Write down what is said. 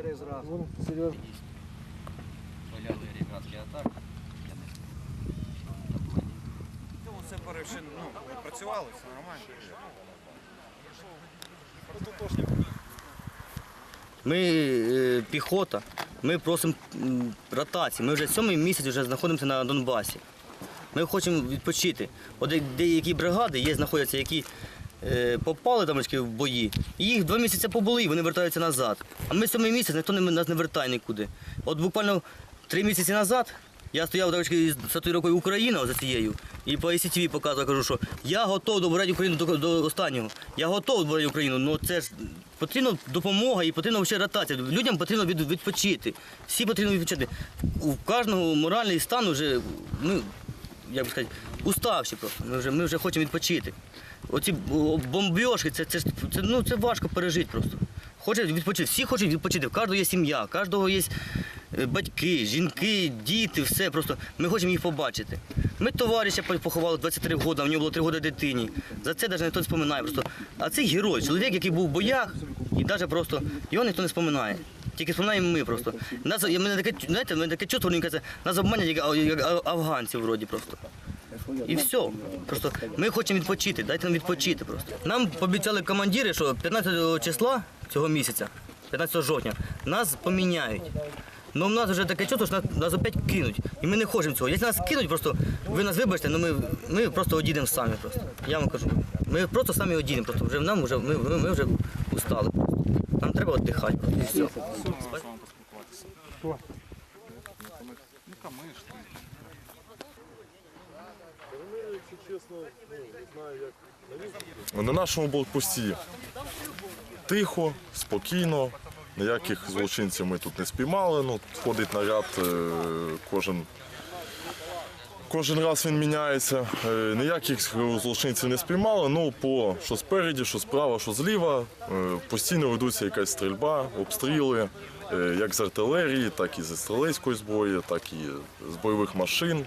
людей зразу. Вон, Сереж. Валяли ребятки, а так я не знаю. Ну, це перевшин, ну, працювали, все нормально. Ми е, піхота, ми просимо м, ротації. Ми вже сьомий місяць вже знаходимося на Донбасі. Ми хочемо відпочити. От де- деякі бригади є, знаходяться, які попали там в бої. І їх два місяці побули, і вони вертаються назад. А ми сьомий місяць, ніхто не, нас не вертає нікуди. От буквально три місяці назад я стояв трошки з татуїровкою Україна за цією, і по ICTV показував, кажу, що я готов добрати Україну до, до останнього. Я готов добрати Україну, але це ж потрібна допомога і потрібна ще ротація. Людям потрібно від, відпочити. Всі потрібно відпочити. У кожного моральний стан вже, ми, як би сказати, уставші просто. Ми вже, ми вже хочемо відпочити. Оці бомбьошки, це, це, це, ну, це важко пережити просто. Хочуть відпочити, всі хочуть відпочити, в кожного є сім'я, в кожного є е, батьки, жінки, діти, все. Просто ми хочемо їх побачити. Ми товариша поховали 23 роки, в нього було 3 роки дитині. За це навіть ніхто не споминає. Просто. А цей герой, чоловік, який був в боях, і навіть просто його ніхто не споминає. Тільки споминаємо ми просто. Нас, мене таке, знаєте, мене таке чувство, нас обманять як, а- як а- афганців вроді просто. І все. Просто ми хочемо відпочити, дайте нам відпочити просто. Нам пообіцяли командири, що 15 числа цього місяця, 15 жовтня, нас поміняють. Ну в нас вже таке чувство, що нас, нас опять кинуть. І ми не хочемо цього. Якщо нас кинуть, просто ви нас вибачте, але ми, ми просто одійдемо самі просто. Я вам кажу. Ми просто самі одійдемо. Просто вже нам вже ми, ми вже устали. Нам треба віддихати. І все. На нашому блокпості тихо, спокійно, ніяких злочинців ми тут не спіймали. Ну, ходить наряд е, кожен. Кожен раз він міняється. Е, Ніяких злочинців не спіймали. Ну, по що спереді, що справа, що зліва. е, Постійно ведуться якась стрільба, обстріли, як з артилерії, так і зі стрілецької зброї, так і з бойових машин.